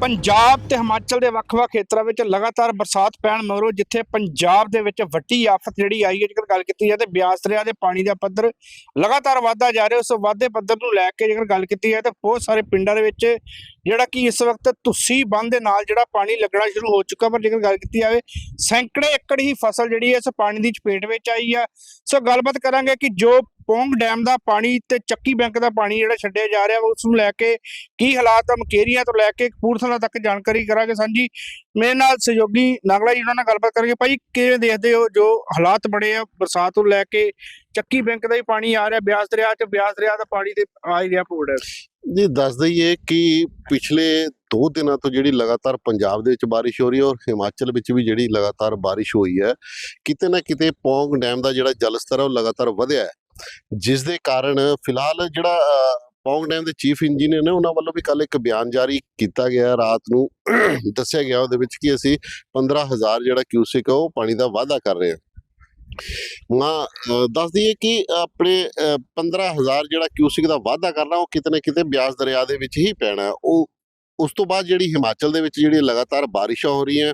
ਪੰਜਾਬ ਤੇ ਹਿਮਾਚਲ ਦੇ ਵੱਖ-ਵੱਖ ਖੇਤਰਾਂ ਵਿੱਚ ਲਗਾਤਾਰ ਬਰਸਾਤ ਪੈਣ ਮਗਰੋਂ ਜਿੱਥੇ ਪੰਜਾਬ ਦੇ ਵਿੱਚ ਵੱਡੀ ਆਫਤ ਜਿਹੜੀ ਆਈ ਹੈ, ਜੇਕਰ ਗੱਲ ਕੀਤੀ ਜਾਏ ਤੇ ਬਿਆਸ ਦਰਿਆ ਦੇ ਪਾਣੀ ਦਾ ਪੱਧਰ ਲਗਾਤਾਰ ਵਧਦਾ ਜਾ ਰਿਹਾ, ਉਸ ਵਾਧੇ ਪੱਧਰ ਨੂੰ ਲੈ ਕੇ ਜੇਕਰ ਗੱਲ ਕੀਤੀ ਜਾਏ ਤਾਂ ਬਹੁਤ ਸਾਰੇ ਪਿੰਡਾਂ ਦੇ ਵਿੱਚ ਜਿਹੜਾ ਕਿ ਇਸ ਵਕਤ ਤੁਸੀਂ ਬੰਦ ਦੇ ਨਾਲ ਜਿਹੜਾ ਪਾਣੀ ਲੱਗਣਾ ਸ਼ੁਰੂ ਹੋ ਚੁੱਕਾ, ਪਰ ਜੇਕਰ ਗੱਲ ਕੀਤੀ ਜਾਵੇ, ਸੈਂਕੜੇ ਏਕੜ ਹੀ ਫਸਲ ਜਿਹੜੀ ਹੈ, ਇਸ ਪਾਣੀ ਦੀ ਚਪੇਟ ਵਿੱਚ ਆਈ ਆ। ਸੋ ਗੱਲਬਾਤ ਕਰਾਂਗੇ ਕਿ ਜੋ ਪੌਂਗ ਡੈਮ ਦਾ ਪਾਣੀ ਤੇ ਚੱਕੀ ਬੈਂਕ ਦਾ ਪਾਣੀ ਜਿਹੜਾ ਛੱਡਿਆ ਜਾ ਰਿਹਾ ਵਾ, ਉਸ ਨੂੰ ਲੈ ਕੇ ਕੀ ਹਾਲਾਤ ਆ, ਮਕੇਰੀਆਂ ਤੋਂ ਲੈ ਕੇ ਕਪੂਰਥਲਾ ਤੱਕ ਜਾਣਕਾਰੀ ਕਰਾਂਗੇ ਸਾਂਝੀ। ਮੇਰੇ ਨਾਲ ਸਹਿਯੋਗੀ ਨਾਗਲਾ ਜੀ ਉਹਨਾਂ ਨਾਲ ਗੱਲਬਾਤ ਕਰਾਂਗੇ। ਭਾਈ, ਕਿਵੇਂ ਦੇਖਦੇ ਹੋ ਜੋ ਹਾਲਾਤ ਬਣੇ ਆ ਬਰਸਾਤ ਤੋਂ ਲੈ ਕੇ ਚੱਕੀ ਬੈਂਕ ਦਾ ਹੀ ਪਾਣੀ ਆ ਰਿਹਾ, ਬਿਆਸ ਦਰਿਆ ਚ ਬਿਆਸ ਦਰਿਆ ਦਾ ਪਾਣੀ ਤੇ ਆ ਹੀ ਰਿਹਾ ਪੂਰ ਜੀ, ਦੱਸ ਦਈਏ ਕਿ ਪਿਛਲੇ 2 ਦਿਨਾਂ ਤੋਂ ਜਿਹੜੀ ਲਗਾਤਾਰ ਪੰਜਾਬ ਦੇ ਵਿੱਚ ਬਾਰਿਸ਼ ਹੋ ਰਹੀ ਹੈ ਔਰ ਹਿਮਾਚਲ ਵਿੱਚ ਵੀ ਜਿਹੜੀ ਲਗਾਤਾਰ ਬਾਰਿਸ਼ ਹੋਈ ਹੈ, ਕਿਤੇ ਨਾ ਕਿਤੇ ਪੌਂਗ ਡੈਮ ਦਾ ਜਿਹੜਾ ਜਲ ਸਤਰ ਹੈ ਉਹ ਲਗਾਤਾਰ ਵਧਿਆ ਹੈ। ਜਿਸ ਦੇ ਕਾਰਨ ਫਿਲਹਾਲ ਜਿਹੜਾ ਪੌਂਗ ਡੈਮ ਦੇ ਚੀਫ ਇੰਜੀਨੀਅਰ ਨੇ ਉਹਨਾਂ ਵੱਲੋਂ ਵੀ ਕੱਲ ਇੱਕ ਬਿਆਨ ਜਾਰੀ ਕੀਤਾ ਗਿਆ ਰਾਤ ਨੂੰ ਦੱਸਿਆ ਗਿਆ ਉਹਦੇ ਵਿੱਚ ਕਿ ਅਸੀਂ 15000 ਜਿਹੜਾ ਕਿਊਸਿਕ ਹੈ ਉਹ ਪਾਣੀ ਦਾ ਵਾਅਦਾ ਕਰ ਰਹੇ ਹਾਂ। ਮਾਂ ਅ, ਦੱਸ ਦਈਏ ਕਿ ਆਪਣੇ ਅ, 15000 ਜਿਹੜਾ ਕਿਊਸਿਕ ਦਾ ਵਾਅਦਾ ਕਰਨਾ ਉਹ ਕਿਤੇ ਨਾ ਕਿਤੇ ਬਿਆਸ ਦਰਿਆ ਦੇ ਵਿੱਚ ਹੀ ਪੈਣਾ ਉਹ ਉਸ ਤੋਂ ਬਾਅਦ ਜਿਹੜੀ ਹਿਮਾਚਲ ਦੇ ਵਿੱਚ ਜਿਹੜੀ ਲਗਾਤਾਰ ਬਾਰਿਸ਼ਾਂ ਹੋ ਰਹੀਆਂ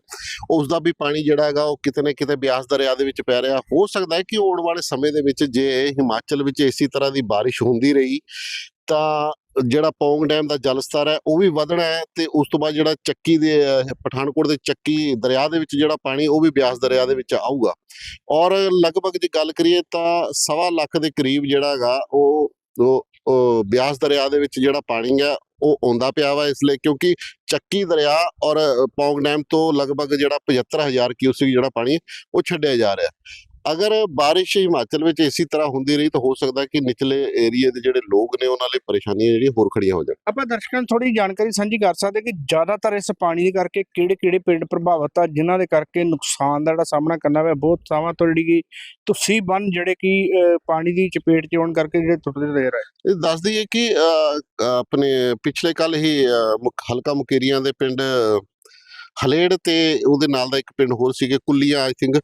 ਉਸ ਦਾ ਵੀ ਪਾਣੀ ਜਿਹੜਾ ਹੈਗਾ ਉਹ ਕਿਤੇ ਨਾ ਕਿਤੇ ਬਿਆਸ ਦਰਿਆ ਦੇ ਵਿੱਚ ਪੈ ਰਿਹਾ। ਹੋ ਸਕਦਾ ਹੈ ਕਿ ਆਉਣ ਵਾਲੇ ਸਮੇਂ ਦੇ ਵਿੱਚ ਜੇ ਹਿਮਾਚਲ ਵਿੱਚ ਇਸੇ ਤਰ੍ਹਾਂ ਦੀ ਬਾਰਿਸ਼ ਹੁੰਦੀ ਰਹੀ, ਤਾਂ ਜਿਹੜਾ ਪੌਂਗ ਡੈਮ ਦਾ ਜਲ ਸਤਰ ਹੈ ਉਹ ਵੀ ਵਧਣਾ ਹੈ ਤੇ ਉਸ ਤੋਂ ਬਾਅਦ ਜਿਹੜਾ ਚੱਕੀ ਦੇ, ਪਠਾਨਕੋਟ ਦੇ ਚੱਕੀ ਦਰਿਆ ਦੇ ਵਿੱਚ ਜਿਹੜਾ ਪਾਣੀ, ਉਹ ਵੀ ਬਿਆਸ ਦਰਿਆ ਦੇ ਵਿੱਚ ਆਊਗਾ। ਔਰ ਲਗਭਗ ਜੇ ਗੱਲ ਕਰੀਏ ਤਾਂ ਸਵਾ ਲੱਖ ਦੇ ਕਰੀਬ ਜਿਹੜਾ ਹੈਗਾ ਉਹ ਉਹ ਬਿਆਸ ਦਰਿਆ ਦੇ ਵਿੱਚ ਜਿਹੜਾ ਪਾਣੀ ਹੈ ਉਹ ਆਉਂਦਾ ਪਿਆ ਵਾ ਇਸ ਲਈ ਕਿਉਂਕਿ ਚੱਕੀ ਦਰਿਆ ਔਰ ਪੌਂਗ ਡੈਮ ਤੋਂ ਲਗਭਗ ਜਿਹੜਾ 75000 ਕਿਊਸਿਕ ਜਿਹੜਾ ਪਾਣੀ ਉਹ ਛੱਡਿਆ ਜਾ ਰਿਹਾ। ਅਗਰ ਬਾਰਿਸ਼ ਹਿਮਾਚਲ ਵਿੱਚ ਇਸੇ ਤਰ੍ਹਾਂ ਹੁੰਦੀ ਰਹੀ ਤਾਂ ਹੋ ਸਕਦਾ ਕਿ ਨਿਚਲੇ ਏਰੀਏ ਦੇ ਜਿਹੜੇ ਲੋਕ ਨੇ ਉਹਨਾਂ ਲਈ ਪਰੇਸ਼ਾਨੀਆਂ ਜਿਹੜੀਆਂ ਹੋਰ ਖੜੀਆਂ ਹੋ ਜਾਣ। ਆਪਾਂ ਦਰਸ਼ਕਾਂ ਨੂੰ ਥੋੜੀ ਜਾਣਕਾਰੀ ਸਾਂਝੀ ਕਰ ਸਕਦੇ ਕਿ ਜ਼ਿਆਦਾਤਰ ਇਸ ਪਾਣੀ ਦੇ ਕਰਕੇ ਕਿਹੜੇ-ਕਿਹੜੇ ਪਿੰਡ ਪ੍ਰਭਾਵਿਤ ਆ ਜਿਨ੍ਹਾਂ ਦੇ ਕਰਕੇ ਨੁਕਸਾਨ ਦਾ ਜਿਹੜਾ ਸਾਹਮਣਾ ਕਰਨਾ ਪਿਆ ਬਹੁਤ ਥਾਵਾਂ ਤੋਂ ਜਿਹੜੀ ਕਿ ਤੁਸੀਂ ਬੰਨ ਜਿਹੜੇ ਕਿ ਪਾਣੀ ਦੀ ਚਪੇਟ 'ਚ ਆਉਣ ਕਰਕੇ ਜਿਹੜੇ ਟੁੱਟਦੇ ਦੇ ਰਹੇ ਇਹ ਦੱਸ ਦਈਏ ਕਿ ਆਪਣੇ ਪਿਛਲੇ ਕੱਲ ਹੀ ਹਲਕਾ ਮੁਕੇਰੀਆਂ ਦੇ ਪਿੰਡ ਹਲੇੜ ਤੇ ਉਹਦੇ ਨਾਲ ਦਾ ਇੱਕ ਪਿੰਡ ਹੋਰ ਸੀਗੇ ਕੁੱਲੀਆਂ ਆਈ ਥਿੰਕ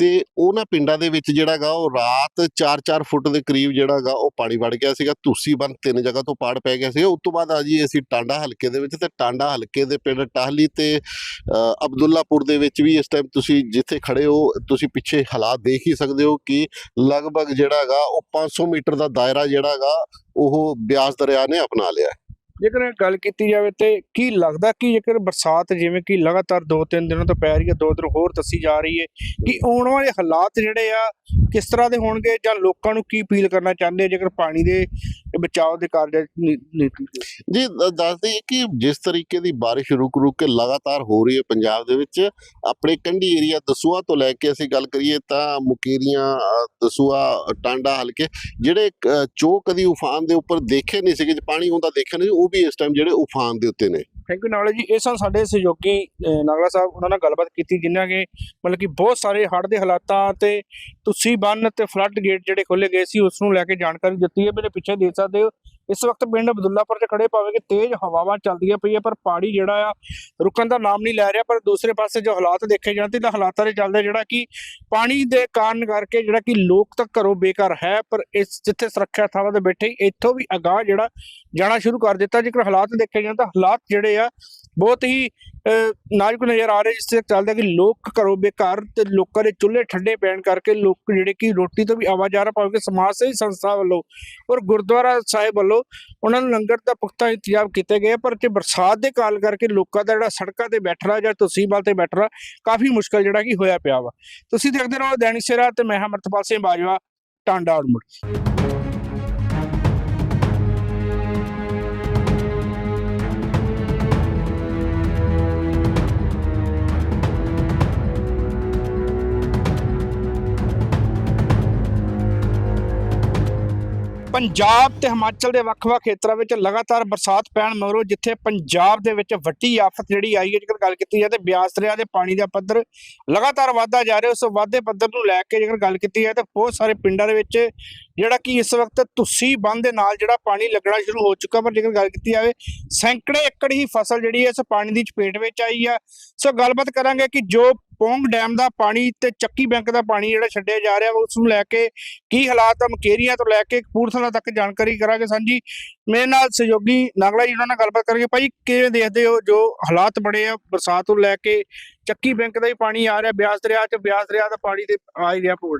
ਤੇ ਉਹਨਾਂ ਪਿੰਡਾਂ ਦੇ ਵਿੱਚ ਜਿਹੜਾ ਹੈਗਾ ਉਹ ਰਾਤ 4-4 ਫੁੱਟ ਦੇ ਕਰੀਬ ਜਿਹੜਾ ਹੈਗਾ ਉਹ ਪਾਣੀ ਵੜ ਗਿਆ ਸੀਗਾ। ਤੁਸੀਂ ਬੰਨ ਤਿੰਨ ਜਗ੍ਹਾ ਤੋਂ ਪਾੜ ਪੈ ਗਿਆ ਸੀ। ਉਸ ਤੋਂ ਬਾਅਦ ਆ ਜੀ ਅਸੀਂ ਟਾਂਡਾ ਹਲਕੇ ਦੇ ਵਿੱਚ ਤੇ ਟਾਂਡਾ ਹਲਕੇ ਦੇ ਪਿੰਡ ਟਾਹਲੀ ਤੇ ਅ, ਅਬਦੁੱਲਾਪੁਰ ਦੇ ਵਿੱਚ ਵੀ ਇਸ ਟਾਈਮ ਤੁਸੀਂ ਜਿੱਥੇ ਖੜੇ ਹੋ ਤੁਸੀਂ ਪਿੱਛੇ ਹਾਲਾਤ ਦੇਖ ਹੀ ਸਕਦੇ ਹੋ ਕਿ ਲਗਭਗ ਜਿਹੜਾ ਹੈਗਾ ਉਹ 500 ਮੀਟਰ ਦਾ ਦਾਇਰਾ ਜਿਹੜਾ ਹੈਗਾ ਉਹ ਬਿਆਸ ਦਰਿਆ ਨੇ ਅਪਣਾ ਲਿਆ। ਜੇਕਰ ਗੱਲ ਕੀਤੀ ਜਾਵੇ ਤੇ ਕੀ ਲੱਗਦਾ ਕਿ ਜੇਕਰ ਬਰਸਾਤ ਜਿਵੇਂ ਕਿ ਲਗਾਤਾਰ 2-3 ਦਿਨਾਂ ਤੋਂ ਪੈ ਰਹੀ ਹੈ, ਦੋ ਦਿਨ ਹੋਰ ਦੱਸੀ ਜਾ ਰਹੀ ਹੈ, ਕਿ ਆਉਣ ਵਾਲੇ ਹਾਲਾਤ ਜਿਹੜੇ ਆ, ਕਿਸ ਤਰ੍ਹਾਂ ਦੇ ਹੋਣਗੇ ਜਾਂ ਲੋਕਾਂ ਨੂੰ ਕੀ ਅਪੀਲ ਕਰਨਾ ਚਾਹੁੰਦੇ ਜੇਕਰ ਪਾਣੀ ਦੇ ਬਚਾਅ ਦੇ ਕਾਰਜ ਜੀ, ਦ- ਦੱਸ ਦਈਏ ਕਿ ਜਿਸ ਤਰੀਕੇ ਦੀ ਬਾਰਿਸ਼ ਰੁਕ ਰੁਕ ਕੇ ਲਗਾਤਾਰ ਹੋ ਰਹੀ ਹੈ ਪੰਜਾਬ ਦੇ ਵਿੱਚ, ਆਪਣੇ ਕੰਢੀ ਏਰੀਆ ਦਸੂਆ ਤੋਂ ਲੈ ਕੇ ਅਸੀਂ ਗੱਲ ਕਰੀਏ ਤਾਂ ਮੁਕੇਰੀਆਂ ਦਸੂਆ ਟਾਂਡਾ ਹਲਕੇ, ਜਿਹੜੇ ਚੋ ਕਦੀ ਉਫਾਨ ਦੇ ਉੱਪਰ ਦੇਖੇ ਨਹੀਂ ਸੀਗੇ ਪਾਣੀ ਹੁੰਦਾ ਦੇਖਿਆ ਨਹੀਂ, ਉਹ ਵੀ ਇਸ ਟਾਈਮ ਜਿਹੜੇ ਉਫਾਨ ਦੇ ਉੱਤੇ ਨੇ। ਥੈਂਕ ਯੂ ਨਾਲੇ ਜੀ, ਇਹ ਸਨ ਸਾਡੇ ਸਹਿਯੋਗੀ ਨਾਗਲਾ ਸਾਹਿਬ, ਉਹਨਾਂ ਨਾਲ ਗੱਲਬਾਤ ਕੀਤੀ ਜਿਨ੍ਹਾਂ ਕੇ ਮਤਲਬ ਕਿ ਬਹੁਤ ਸਾਰੇ ਹੜ੍ਹ ਦੇ ਹਾਲਾਤਾਂ ਤੇ ਤੁਸੀਂ ਬੰਨ ਤੇ ਫਲੱਡ ਗੇਟ ਜਿਹੜੇ ਖੋਲੇ ਗਏ ਸੀ ਉਸ ਨੂੰ ਲੈ ਕੇ ਜਾਣਕਾਰੀ ਦਿੱਤੀ ਹੈ, ਮੇਰੇ ਪਿੱਛੇ ਦੇਖ ਸਕਦੇ ਹੋ। ਇਸ ਵਕਤ ਪਿੰਡ ਅਬਦੁੱਲਾਪੁਰ 'ਚ ਖੜੇ ਪਾਵੇ ਕਿ ਤੇਜ਼ ਹਵਾਵਾਂ ਚੱਲਦੀਆਂ ਪਈਆਂ, ਪਰ ਪਾਣੀ ਜਿਹੜਾ ਆ, ਰੁਕਣ ਦਾ ਨਾਮ ਨਹੀਂ ਲੈ ਰਿਹਾ। ਪਰ ਦੂਸਰੇ ਪਾਸੇ ਜੋ ਹਾਲਾਤ ਦੇਖੇ ਜਾਂਦੇ ਤਾਂ ਹਾਲਾਤਾਂ ਦੇ ਚੱਲਦੇ ਜਿਹੜਾ ਕਿ ਪਾਣੀ ਦੇ ਕਾਰਨ ਕਰਕੇ ਜਿਹੜਾ ਕਿ ਲੋਕ ਤਾਂ ਘਰੋਂ ਬੇਘਰ ਹੈ, ਪਰ ਇਸ ਜਿੱਥੇ ਸੁਰੱਖਿਆ ਥਾਵਾਂ ਤੇ ਬੈਠੇ, ਇੱਥੋਂ ਵੀ ਅਗਾਹ ਜਿਹੜਾ ਜਾਣਾ ਸ਼ੁਰੂ ਕਰ ਦਿੱਤਾ। ਜੇਕਰ ਹਾਲਾਤ ਦੇਖੇ ਜਾਣ ਤਾਂ ਹਾਲਾਤ ਜਿਹੜੇ ਆ ਬਹੁਤ ਹੀ ਅਹ, ਨਾਜ਼ੁਕ ਨਜ਼ਰ ਆ ਰਹੇ ਜਿਸ ਤੇ ਚੱਲਦਾ ਕਿ ਲੋਕ ਘਰੋਂ ਬੇਘਰ ਤੇ ਲੋਕਾਂ ਦੇ ਚੁੱਲ੍ਹੇ ਠੰਡੇ ਪੈਣ ਕਰਕੇ ਲੋਕ ਜਿਹੜੇ ਕਿ ਰੋਟੀ ਤੋਂ ਵੀ ਆਵਾਜ਼ਾਰਾ ਪਾਉਗੇ ਸਮਾਜ ਸੇਵੀ ਸੰਸਥਾ ਵੱਲੋਂ ਔਰ ਗੁਰਦੁਆਰਾ ਸਾਹਿਬ ਵੱਲੋਂ ਉਹਨਾਂ ਨੂੰ ਲੰਗਰ ਦਾ ਪੁਖਤਾ ਇੰਤਜ਼ਾਮ ਕੀਤੇ ਗਏ ਪਰ ਜੇ ਬਰਸਾਤ ਦੇ ਕਾਲ ਕਰਕੇ ਲੋਕਾਂ ਦਾ ਜਿਹੜਾ ਸੜਕਾਂ ਤੇ ਬੈਠਣਾ ਜਾਂ ਤਸੀਬਾਲ ਤੇ ਬੈਠਣਾ ਕਾਫੀ ਮੁਸ਼ਕਲ ਜਿਹੜਾ ਕਿ ਹੋਇਆ ਪਿਆ ਵਾ। ਤੁਸੀਂ ਦੇਖਦੇ ਰਹੋ ਦੈਨਿਕ ਸੇਰਾ ਤੇ ਮੈਂ ਹਾਂ ਅਮਰਤਪਾਲ ਸਿੰਘ ਬਾਜਵਾ ਟਾਂਡਾ ਉੜਮੁੜ ਪੰਜਾਬ ਤੇ ਹਿਮਾਚਲ ਦੇ ਵੱਖ-ਵੱਖ ਖੇਤਰਾਂ ਵਿੱਚ ਲਗਾਤਾਰ ਬਰਸਾਤ ਪੈਣ ਮਗਰੋਂ ਜਿੱਥੇ ਪੰਜਾਬ ਦੇ ਵਿੱਚ ਵੱਡੀ ਆਫਤ ਜਿਹੜੀ ਆਈ ਹੈ, ਜੇਕਰ ਗੱਲ ਕੀਤੀ ਜਾਏ ਤੇ ਬਿਆਸ ਦਰਿਆ ਦੇ ਪਾਣੀ ਦਾ ਪੱਧਰ ਲਗਾਤਾਰ ਵਧਦਾ ਜਾ ਰਿਹਾ, ਉਸ ਵਾਧੇ ਪੱਧਰ ਨੂੰ ਲੈ ਕੇ ਜੇਕਰ ਗੱਲ ਕੀਤੀ ਜਾਏ ਤਾਂ ਬਹੁਤ ਸਾਰੇ ਪਿੰਡਾਂ ਦੇ ਵਿੱਚ ਜਿਹੜਾ ਕਿ ਇਸ ਵਕਤ ਤੁਸੀਂ ਬੰਦ ਦੇ ਨਾਲ ਜਿਹੜਾ ਪਾਣੀ ਲੱਗਣਾ ਸ਼ੁਰੂ ਹੋ ਚੁੱਕਾ, ਪਰ ਜੇਕਰ ਗੱਲ ਕੀਤੀ ਜਾਵੇ, ਸੈਂਕੜੇ ਏਕੜ ਹੀ ਫਸਲ ਜਿਹੜੀ ਹੈ, ਇਸ ਪਾਣੀ ਦੀ ਚਪੇਟ ਵਿੱਚ ਆਈ ਆ ਸੋ ਗੱਲਬਾਤ ਕਰਾਂਗੇ ਕਿ ਜੋ ਪੌਂਗ ਡੈਮ ਦਾ ਪਾਣੀ ਤੇ ਚੱਕੀ ਬੈਂਕ ਦਾ ਪਾਣੀ ਜਿਹੜਾ ਛੱਡਿਆ ਜਾ ਰਿਹਾ ਵਾ ਉਸ ਨੂੰ ਲੈ ਕੇ ਕੀ ਹਾਲਾਤ ਆ, ਮਕੇਰੀਆਂ ਤੋਂ ਲੈ ਕੇ ਕਪੂਰਥਲਾ ਤੱਕ ਜਾਣਕਾਰੀ ਕਰਾਂਗੇ ਸਾਂਝੀ। ਮੇਰੇ ਨਾਲ ਸਹਿਯੋਗੀ ਨਾਗਲਾ ਜੀ ਉਹਨਾਂ ਨਾਲ ਗੱਲਬਾਤ ਕਰਾਂਗੇ। ਭਾਈ, ਕਿਵੇਂ ਦੇਖਦੇ ਹੋ ਜੋ ਹਾਲਾਤ ਬਣੇ ਆ ਬਰਸਾਤ ਤੋਂ ਲੈ ਕੇ ਚੱਕੀ ਬੈਂਕ ਦਾ ਹੀ ਪਾਣੀ ਆ ਰਿਹਾ, ਬਿਆਸ ਦਰਿਆ ਚ ਬਿਆਸ ਦਰਿਆ ਦਾ ਪਾਣੀ ਤੇ ਆ ਹੀ ਰਿਹਾ ਪੂੜ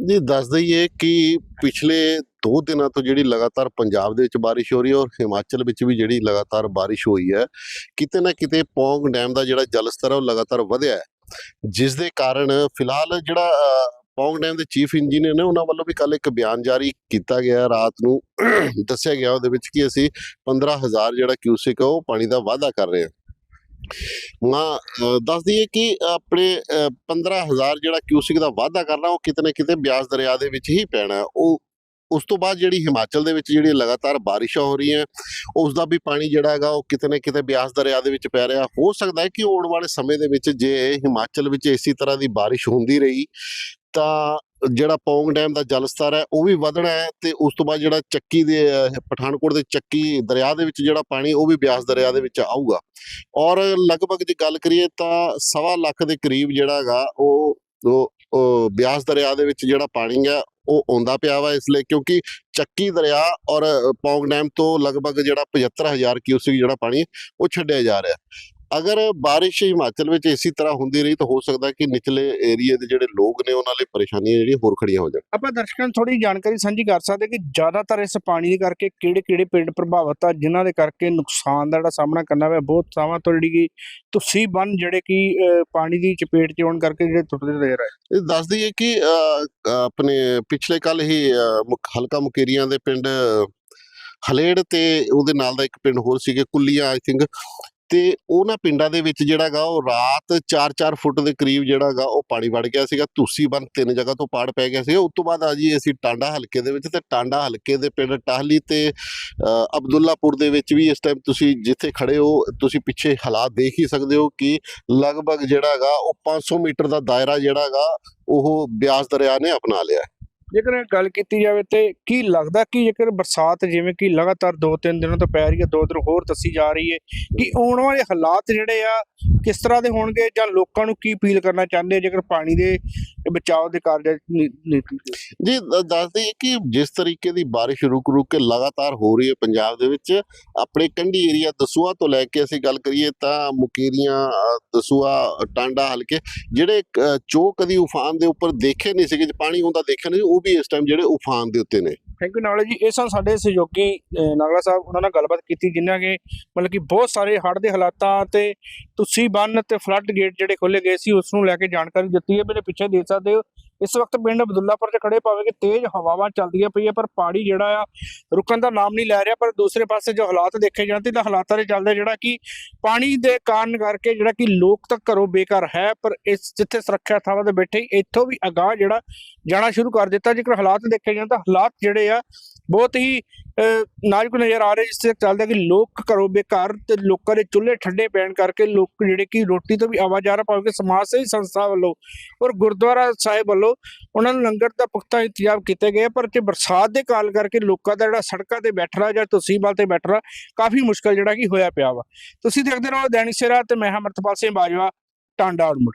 ਜੀ, ਦੱਸ ਦਈਏ ਕਿ ਪਿਛਲੇ 2 ਦਿਨਾਂ ਤੋਂ ਜਿਹੜੀ ਲਗਾਤਾਰ ਪੰਜਾਬ ਦੇ ਵਿੱਚ ਬਾਰਿਸ਼ ਹੋ ਰਹੀ ਹੈ ਔਰ ਹਿਮਾਚਲ ਵਿੱਚ ਵੀ ਜਿਹੜੀ ਲਗਾਤਾਰ ਬਾਰਿਸ਼ ਹੋਈ ਹੈ, ਕਿਤੇ ਨਾ ਕਿਤੇ ਪੌਂਗ ਡੈਮ ਦਾ ਜਿਹੜਾ ਜਲ ਸਤਰ ਹੈ ਉਹ ਲਗਾਤਾਰ ਵਧਿਆ ਹੈ। ਜਿਸ ਦੇ ਕਾਰਨ ਫਿਲਹਾਲ ਜਿਹੜਾ ਪੌਂਗ ਡੈਮ ਦੇ ਚੀਫ ਇੰਜੀਨੀਅਰ ਨੇ ਉਹਨਾਂ ਵੱਲੋਂ ਵੀ ਕੱਲ ਇੱਕ ਬਿਆਨ ਜਾਰੀ ਕੀਤਾ ਗਿਆ ਰਾਤ ਨੂੰ ਦੱਸਿਆ ਗਿਆ ਉਹਦੇ ਵਿੱਚ ਕਿ ਅਸੀਂ 15000 ਜਿਹੜਾ ਕਿਊਸਿਕ ਉਹ ਪਾਣੀ ਦਾ ਵਾਅਦਾ ਕਰ ਰਹੇ ਹਾਂ। ਮਾਂ ਅ, ਦੱਸ ਦਈਏ ਕਿ ਆਪਣੇ ਅ, 15000 ਜਿਹੜਾ ਕਿਊਸਿਕ ਦਾ ਵਾਅਦਾ ਕਰਨਾ ਉਹ ਕਿਤੇ ਨਾ ਕਿਤੇ ਬਿਆਸ ਦਰਿਆ ਦੇ ਵਿੱਚ ਹੀ ਪੈਣਾ ਉਹ ਉਸ ਤੋਂ ਬਾਅਦ ਜਿਹੜੀ ਹਿਮਾਚਲ ਦੇ ਵਿੱਚ ਜਿਹੜੀ ਲਗਾਤਾਰ ਬਾਰਿਸ਼ਾਂ ਹੋ ਰਹੀਆਂ ਉਸ ਦਾ ਵੀ ਪਾਣੀ ਜਿਹੜਾ ਹੈਗਾ ਉਹ ਕਿਤੇ ਨਾ ਕਿਤੇ ਬਿਆਸ ਦਰਿਆ ਦੇ ਵਿੱਚ ਪੈ ਰਿਹਾ। ਹੋ ਸਕਦਾ ਹੈ ਕਿ ਆਉਣ ਵਾਲੇ ਸਮੇਂ ਦੇ ਵਿੱਚ ਜੇ ਹਿਮਾਚਲ ਵਿੱਚ ਇਸੇ ਤਰ੍ਹਾਂ ਦੀ ਬਾਰਿਸ਼ ਹੁੰਦੀ ਰਹੀ, ਤਾਂ ਜਿਹੜਾ ਪੌਂਗ ਡੈਮ ਦਾ ਜਲ ਸਤਰ ਹੈ ਉਹ ਵੀ ਵਧਣਾ ਹੈ ਤੇ ਉਸ ਤੋਂ ਬਾਅਦ ਜਿਹੜਾ ਚੱਕੀ ਦੇ, ਪਠਾਨਕੋਟ ਦੇ ਚੱਕੀ ਦਰਿਆ ਦੇ ਵਿੱਚ ਜਿਹੜਾ ਪਾਣੀ, ਉਹ ਵੀ ਬਿਆਸ ਦਰਿਆ ਦੇ ਵਿੱਚ ਆਊਗਾ। ਔਰ ਲਗਭਗ ਜੇ ਗੱਲ ਕਰੀਏ ਤਾਂ ਸਵਾ ਲੱਖ ਦੇ ਕਰੀਬ ਜਿਹੜਾ ਹੈਗਾ ਉਹ ਬਿਆਸ ਦਰਿਆ ਦੇ ਵਿੱਚ ਜਿਹੜਾ ਪਾਣੀ ਹੈ ਉਹ ਆਉਂਦਾ ਪਿਆ ਵਾ ਇਸ ਲਈ, ਕਿਉਂਕਿ ਚੱਕੀ ਦਰਿਆ ਔਰ ਪੌਂਗ ਡੈਮ ਤੋਂ ਲਗਭਗ ਜਿਹੜਾ 75000 ਕਿਊਸਿਕ ਜਿਹੜਾ ਪਾਣੀ ਉਹ ਛੱਡਿਆ ਜਾ ਰਿਹਾ। ਅਗਰ ਬਾਰਿਸ਼ ਹਿਮਾਚਲ ਵਿੱਚ ਇਸੇ ਤਰ੍ਹਾਂ ਹੁੰਦੀ ਰਹੀ ਤਾਂ ਹੋ ਸਕਦਾ ਕਿ ਨਿਚਲੇ ਏਰੀਆ ਦੇ ਜਿਹੜੇ ਲੋਕ ਨੇ ਉਹਨਾਂ ਲਈ ਪਰੇਸ਼ਾਨੀਆਂ ਜਿਹੜੀਆਂ ਹੋਰ ਖੜੀਆਂ ਹੋ ਜਾਣ। ਆਪਾਂ ਦਰਸ਼ਕਾਂ ਨੂੰ ਥੋੜੀ ਜਾਣਕਾਰੀ ਸਾਂਝੀ ਕਰ ਸਕਦੇ ਕਿ ਜ਼ਿਆਦਾਤਰ ਇਸ ਪਾਣੀ ਦੇ ਕਰਕੇ ਕਿਹੜੇ ਕਿਹੜੇ ਪਿੰਡ ਪ੍ਰਭਾਵਿਤ ਆ ਜਿਨ੍ਹਾਂ ਦੇ ਕਰਕੇ ਨੁਕਸਾਨ ਦਾ ਜਿਹੜਾ ਸਾਹਮਣਾ ਕਰਨਾ ਪਿਆ ਬਹੁਤ ਥਾਵਾਂ ਤੋਂ ਜਿਹੜੀ ਕਿ ਤੁਸੀਂ ਬੰਨ ਜਿਹੜੇ ਕਿ ਪਾਣੀ ਦੀ ਚਪੇਟ 'ਚ ਆਉਣ ਕਰਕੇ ਜਿਹੜੇ ਟੁੱਟਦੇ ਨਜ਼ਰ ਆਏ। ਇਹ ਦੱਸ ਦਈਏ ਕਿ ਆਪਣੇ ਪਿਛਲੇ ਕੱਲ ਹੀ ਹਲਕਾ ਮੁਕੇਰੀਆਂ ਦੇ ਪਿੰਡ ਹਲੇੜ ਤੇ ਉਹਦੇ ਨਾਲ ਦਾ ਇੱਕ ਪਿੰਡ ਹੋਰ ਸੀਗੇ ਕੁੱਲੀਆਂ ਆਈ ਥਿੰਕ ਤੇ ਉਹਨਾਂ ਪਿੰਡਾਂ ਦੇ ਵਿੱਚ ਜਿਹੜਾ ਗਾ ਉਹ ਰਾਤ 4-4 ਫੁੱਟ ਦੇ ਕਰੀਬ ਜਿਹੜਾ ਗਾ ਉਹ ਪਾਣੀ ਵੜ ਗਿਆ ਸੀਗਾ। ਤੁਸੀਂ ਬੰਨ ਤਿੰਨ ਜਗ੍ਹਾ ਤੋਂ ਪਾੜ ਪੈ ਗਿਆ ਸੀ। ਉਸ ਤੋਂ ਬਾਅਦ ਆ ਜੀ ਅਸੀਂ ਟਾਂਡਾ ਹਲਕੇ ਦੇ ਵਿੱਚ ਤੇ ਟਾਂਡਾ ਹਲਕੇ ਦੇ ਪਿੰਡ ਟਾਹਲੀ ਤੇ ਅ, ਅਬਦੁੱਲਾਪੁਰ ਦੇ ਵਿੱਚ ਵੀ ਇਸ ਟਾਈਮ ਤੁਸੀਂ ਜਿੱਥੇ ਖੜੇ ਹੋ ਤੁਸੀਂ ਪਿੱਛੇ ਹਾਲਾਤ ਦੇਖ ਹੀ ਸਕਦੇ ਹੋ ਕਿ ਲਗਭਗ ਜਿਹੜਾ ਹੈਗਾ ਉਹ 500 ਮੀਟਰ ਦਾ ਦਾਇਰਾ ਜਿਹੜਾ ਹੈਗਾ ਉਹ ਬਿਆਸ ਦਰਿਆ ਨੇ ਅਪਣਾ ਲਿਆ। ਜੇਕਰ ਗੱਲ ਕੀਤੀ ਜਾਵੇ ਤੇ ਕੀ ਲੱਗਦਾ ਕਿ ਜੇਕਰ ਬਰਸਾਤ ਜਿਵੇਂ ਕਿ ਲਗਾਤਾਰ 2-3 ਦਿਨਾਂ ਤੋਂ ਪੈ ਰਹੀ ਹੈ ਦੋ ਦਿਨ ਹੋਰ ਦੱਸੀ ਜਾ ਰਹੀ ਹੈ ਕਿ ਆਉਣ ਵਾਲੇ ਹਾਲਾਤ ਜਿਹੜੇ ਆ ਕਿਸ ਤਰ੍ਹਾਂ ਦੇ ਹੋਣਗੇ ਜਾਂ ਲੋਕਾਂ ਨੂੰ ਕੀ ਅਪੀਲ ਕਰਨਾ ਚਾਹੁੰਦੇ ਜੇਕਰ ਪਾਣੀ ਦੇ ਬਚਾਅ ਦੇ ਕਾਰਜ ਜੀ ਦ- ਕਿ ਜਿਸ ਤਰੀਕੇ ਦੀ ਬਾਰਿਸ਼ ਰੁਕ ਰੁਕ ਕੇ ਲਗਾਤਾਰ ਹੋ ਰਹੀ ਹੈ ਪੰਜਾਬ ਦੇ ਵਿੱਚ ਆਪਣੇ ਕੰਢੀ ਏਰੀਆ ਦਸੂਆ ਤੋਂ ਲੈ ਕੇ ਅਸੀਂ ਗੱਲ ਕਰੀਏ ਤਾਂ ਮੁਕੇਰੀਆਂ ਦਸੂਆ ਟਾਂਡਾ ਹਲਕੇ ਜਿਹੜੇ ਅ, ਚੋ ਕਦੀ ਉਫਾਨ ਦੇ ਉੱਪਰ ਦੇਖੇ ਨਹੀਂ ਸੀਗੇ ਪਾਣੀ ਹੁੰਦਾ ਦੇਖਿਆ ਨਹੀਂ ਉਹ ਵੀ ਇਸ ਟਾਈਮ ਜਿਹੜੇ ਉਫਾਨ ਦੇ ਉੱਤੇ ਨੇ। ਥੈਂਕ ਯੂ ਨਾਲੇ ਜੀ, ਇਹ ਸਨ ਸਾਡੇ ਸਹਿਯੋਗੀ ਨਾਗਲਾ ਸਾਹਿਬ, ਉਹਨਾਂ ਨਾਲ ਗੱਲਬਾਤ ਕੀਤੀ, ਜਿਨ੍ਹਾਂ ਕੇ ਮਤਲਬ ਕਿ ਬਹੁਤ ਸਾਰੇ ਹੜ੍ਹ ਦੇ ਹਾਲਾਤਾਂ ਤੇ ਤੁਸੀਂ ਬੰਨ ਤੇ ਫਲੱਡ ਗੇਟ ਜਿਹੜੇ ਖੋਲੇ ਗਏ ਸੀ, ਉਸ ਨੂੰ ਲੈ ਕੇ ਜਾਣਕਾਰੀ ਦਿੱਤੀ ਹੈ। ਮੇਰੇ ਪਿੱਛੇ ਦੇਖ ਸਕਦੇ ਹੋ ਇਸ ਵਕਤ ਪਿੰਡ ਅਬਦੁੱਲਾਪੁਰ 'ਚ ਖੜੇ ਪਾਵੇ ਕਿ ਤੇਜ਼ ਹਵਾਵਾਂ ਚੱਲਦੀਆਂ ਪਈਆਂ, ਪਰ ਪਾਣੀ ਜਿਹੜਾ ਆ, ਰੁਕਣ ਦਾ ਨਾਮ ਨਹੀਂ ਲੈ ਰਿਹਾ, ਪਰ ਦੂਸਰੇ ਪਾਸੇ ਜੋ ਹਾਲਾਤ ਦੇਖੇ ਜਾਂਦੇ ਤਾਂ ਹਾਲਾਤਾਂ ਦੇ ਚੱਲਦੇ ਜਿਹੜਾ ਕਿ ਪਾਣੀ ਦੇ ਕਾਰਨ ਕਰਕੇ ਜਿਹੜਾ ਕਿ ਲੋਕ ਤਾਂ ਘਰੋਂ ਬੇਘਰ ਹੈ, ਪਰ ਇਸ ਜਿੱਥੇ ਸੁਰੱਖਿਆ ਥਾਵਾਂ ਤੇ ਬੈਠੇ ਇੱਥੋਂ ਵੀ ਅਗਾਹ ਜਿਹੜਾ ਜਾਣਾ ਸ਼ੁਰੂ ਕਰ ਦਿੱਤਾ। ਜੇਕਰ ਹਾਲਾਤ ਦੇਖੇ ਜਾਣ ਤਾਂ ਹਾਲਾਤ ਜਿਹੜੇ ਆ ਬਹੁਤ ਹੀ ਨਾਜ਼ੁਕ ਨਜ਼ਰ ਆ ਰਿਹਾ ਜਿਸ ਤੇ ਚੱਲਦਾ ਕਿ ਲੋਕ ਘਰੋਂ ਬੇਘਰ ਤੇ ਲੋਕਾਂ ਦੇ ਚੁੱਲ੍ਹੇ ਠੰਡੇ ਪੈਣ ਕਰਕੇ ਲੋਕ ਜਿਹੜੇ ਕਿ ਰੋਟੀ ਤੋਂ ਵੀ ਆਵਾਜ਼ਾਰਾ ਪਾਉਂਦੇ ਸਮਾਜ ਸੇਵੀ ਸੰਸਥਾ ਵੱਲੋਂ ਔਰ ਗੁਰਦੁਆਰਾ ਸਾਹਿਬ ਵੱਲੋਂ ਉਹਨਾਂ ਨੂੰ ਲੰਗਰ ਦਾ ਪੁਖਤਾ ਇੰਤਜ਼ਾਮ ਕੀਤੇ ਗਏ ਪਰ ਜੇ ਬਰਸਾਤ ਦੇ ਕਾਲ ਕਰਕੇ ਲੋਕਾਂ ਦਾ ਜਿਹੜਾ ਸੜਕਾਂ ਤੇ ਬੈਠਣਾ ਜਾਂ ਤਸੀਬਾਲ ਤੇ ਬੈਠਣਾ ਕਾਫੀ ਮੁਸ਼ਕਲ ਜਿਹੜਾ ਕਿ ਹੋਇਆ ਪਿਆ ਵਾ। ਤੁਸੀਂ ਦੇਖਦੇ ਰਹੋ ਦੈਨਿਕ ਸੇਰਾ ਤੇ ਮੈਂ ਹਾਂ ਅਮਰਤਪਾਲ ਸਿੰਘ ਬਾਜਵਾ, ਟਾਂਡਾ ਆੜਮੁੜ